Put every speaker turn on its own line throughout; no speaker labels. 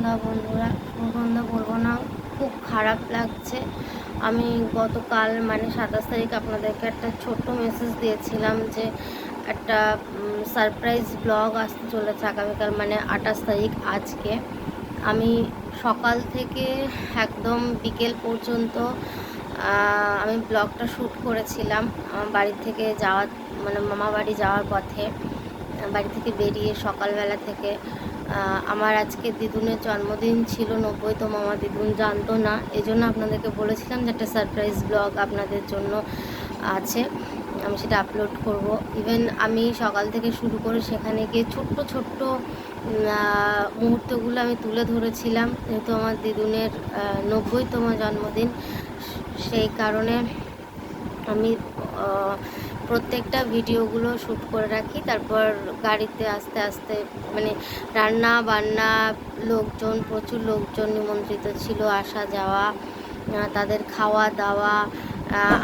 সন্ধ্যা বন্ধুরা সন্ধ্যা বলব না। খুব খারাপ লাগছে। আমি গতকাল মানে সাতাশ তারিখ আপনাদেরকে একটা ছোট্ট মেসেজ দিয়েছিলাম যে একটা সারপ্রাইজ ব্লগ আসতে চলেছে আগামীকাল মানে আঠাশ তারিখ আজকে। আমি সকাল থেকে একদম বিকেল পর্যন্ত আমি ব্লগটা শ্যুট করেছিলাম, আমার বাড়ি থেকে যাওয়ার মানে মামা বাড়ি যাওয়ার পথে, বাড়ি থেকে বেরিয়ে সকালবেলা থেকে আমার আজকে দিদুনের জন্মদিন ছিল, নব্বইতম আমার দিদুন জানতো না। এই জন্য আপনাদেরকে বলেছিলাম যে একটা সারপ্রাইজ ব্লগ আপনাদের জন্য আছে। আমি সেটা আপলোড করব। ইভেন আমি সকাল থেকে শুরু করে সেখানে গিয়ে ছোট্ট ছোট্ট মুহূর্তগুলো আমি তুলে ধরেছিলাম। যেহেতু আমার দিদুনের নব্বইতম জন্মদিন, সেই কারণে আমি প্রত্যেকটা ভিডিওগুলো শ্যুট করে রাখি। তারপর গাড়িতে আস্তে আস্তে মানে রান্না বান্না, লোকজন, প্রচুর লোকজন নিমন্ত্রিত ছিল, আসা যাওয়া তাদের খাওয়া দাওয়া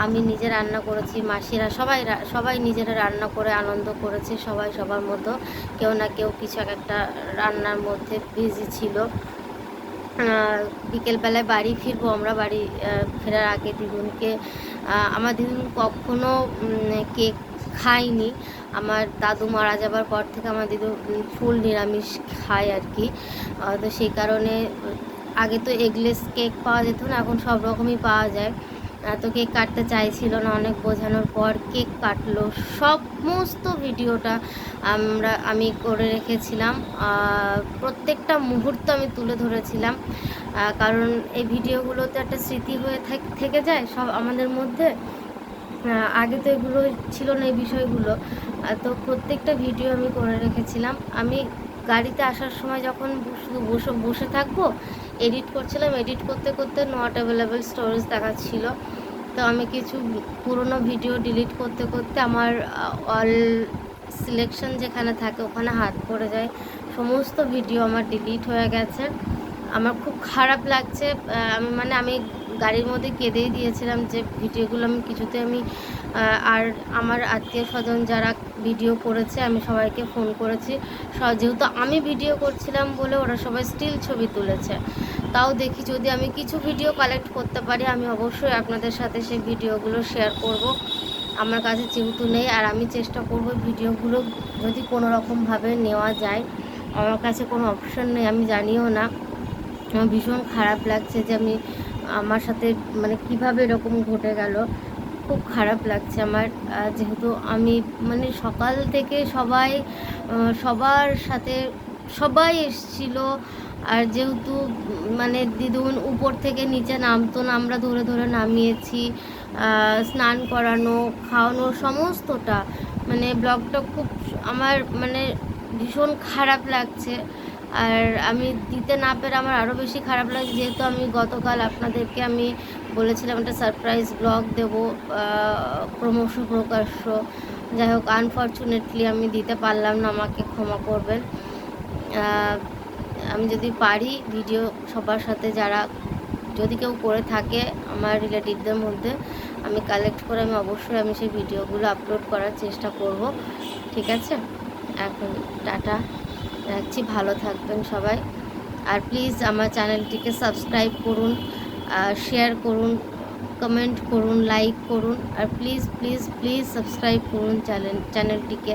আমি নিজে রান্না করেছি, মাসিরা সবাই সবাই নিজেরা রান্না করে আনন্দ করেছে, সবাই সবার মতো। কেউ না কেউ কিছু একটা রান্নার মধ্যে বিজি ছিল। বিকেলবেলায় বাড়ি ফিরবো, আমরা বাড়ি ফেরার আগে দিদুনকে আমার দিদুন কখনো কেক খাইনি আমার দাদু মারা যাবার পর থেকে আমার দিদু ফুল নিরামিষ খায় আর কি। তো সেই কারণে, আগে তো এগলেস কেক পাওয়া যেত না, এখন সব রকমই পাওয়া যায়। তো কেক কাটতে চাইছিল না, অনেক বোঝানোর পর কেক কাটলো। সমস্ত ভিডিওটা আমরা, আমি করে রেখেছিলাম। প্রত্যেকটা মুহূর্ত আমি তুলে ধরেছিলাম। কারণ এই ভিডিওগুলোতে একটা স্মৃতি হয়ে থাক- যায় সব আমাদের মধ্যে। আগে তো এগুলো ছিল না এই বিষয়গুলো। তো প্রত্যেকটা ভিডিও আমি করে রেখেছিলাম। আমি গাড়িতে আসার সময় যখন বসে থাকব এডিট করছিলাম। এডিট করতে করতে নট অ্যাভেলেবেল স্টোরেজ দেখাচ্ছিল তো আমি কিছু পুরনো ভিডিও ডিলিট করতে করতে আমার অল সিলেকশন যেখানে থাকে ওখানে হাত পড়ে যায়। সমস্ত ভিডিও আমার ডিলিট হয়ে গেছে। আমার খুব খারাপ লাগছে আমি মানে আমি গাড়ির মধ্যে কেঁদেই দিয়েছিলাম যে ভিডিওগুলো আমি কিছুতে আমি আর আমার আত্মীয় স্বজন যারা ভিডিও করেছে, আমি সবাইকে ফোন করেছি। যেহেতু আমি ভিডিও করছিলাম বলে ওরা সবাই স্টিল ছবি তুলেছে। তাও দেখি যদি আমি কিছু ভিডিও কালেক্ট করতে পারি, আমি অবশ্যই আপনাদের সাথে সেই ভিডিওগুলো শেয়ার করব। আমার কাছে যেহেতু নেই, আর আমি চেষ্টা করব ভিডিওগুলো যদি কোনো রকমভাবে নেওয়া যায়। আমার কাছে কোনো অপশন নেই, আমি জানিও না। আমার ভীষণ খারাপ লাগছে যে আমি আমার সাথে মানে কীভাবে এরকম ঘটে গেল, খুব খারাপ লাগছে আমার। যেহেতু আমি মানে সকাল থেকে সবাই সবার সাথে সবাই এসছিল। আর যেহেতু মানে দিদুন উপর থেকে নিচে নামতো না, আমরা ধরে ধরে নামিয়েছি স্নান করানো, খাওয়ানো সমস্তটা। মানে ব্লগটা খুব আমার মানে ভীষণ খারাপ লাগছে। আর আমি দিতে না পেরে আমার আরও বেশি খারাপ লাগছে যেহেতু আমি গতকাল আপনাদেরকে আমি বলেছিলাম একটা সারপ্রাইজ ব্লগ দেবো ক্রমশ প্রকাশ্য যাই হোক আনফর্চুনেটলি আমি দিতে পারলাম না, আমাকে ক্ষমা করবেন। আমি যদি পারি ভিডিও সবার সাথে যারা, যদি কেউ করে থাকে আমার রিলেটিভদের মধ্যে, আমি কালেক্ট করে আমি অবশ্যই আমি সেই ভিডিওগুলো আপলোড করার চেষ্টা করব। ঠিক আছে? এখন টাটা। রাখছি, ভালো থাকবেন সবাই। আর প্লিজ আমার চ্যানেলটিকে সাবস্ক্রাইব করুন, আর শেয়ার করুন কমেন্ট করুন লাইক করুন, আর প্লিজ প্লিজ প্লিজ সাবস্ক্রাইব করুন চ্যানেল চ্যানেলটিকে